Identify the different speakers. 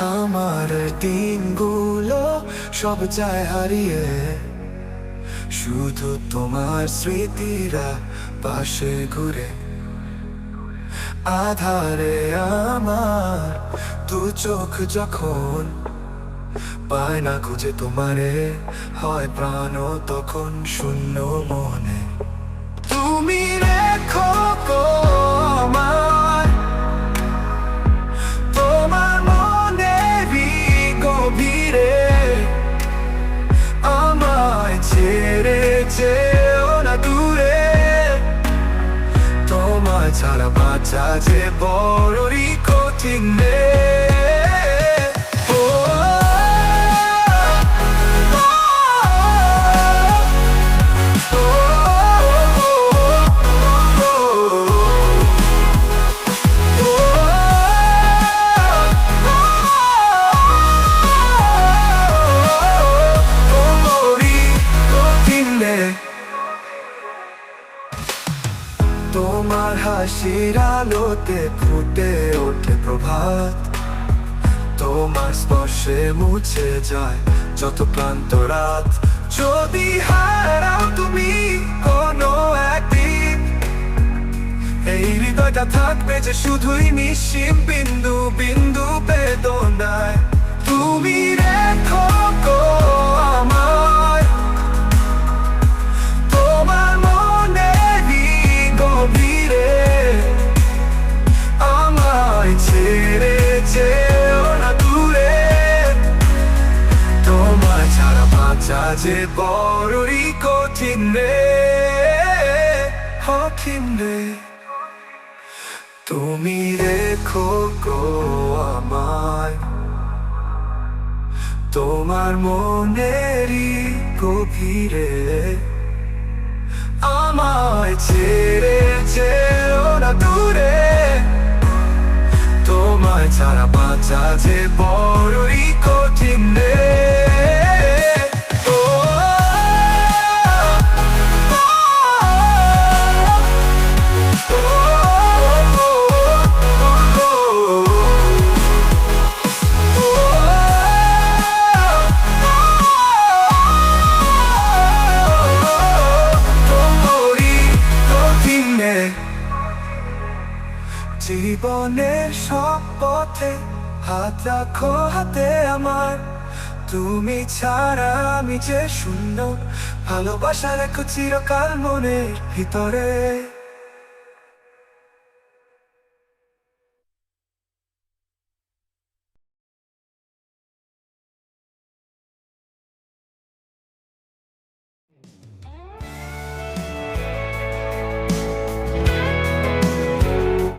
Speaker 1: আমার দিনগুলো সব যায় হারিয়ে। শুধু তোমার স্মৃতিরা পাশে ঘুরে। আধারে আমার দু চোখ যখন পায় না খুঁজে তোমারে, হয় প্রাণ তখন শূন্য মনে। তুমি তোমায় ছাড়া বাঁচা যে বড়ই কঠিন তোমার হাসির আলোতে ফুটে ওঠে প্রভাত। তোমার স্পর্শে মুছে যায় যত ক্লান্ত রাত। যদি হারাও তুমি কোনো একদিন, এই হৃদয়টা থাকবে যে শুধুই নিঃসীম বিন্দু বিন্দু বেদনায়। তুমি রেখো যে বড়ই কঠিন রে কঠিন রে। তুমি রেখো গো আমায়, তোমার মনেরই গভীরে। আমায় ছেড়ে যেও না দূরে, তোমায় ছাড়া বাঁচা যে বড়ই কঠিন রে। জীবনের সব পথে হাত রাখো হাতে আমার। তুমি ছাড়া আমি যে শূন্য, ভালোবাসা রেখো চিরকাল মনের ভিতরে।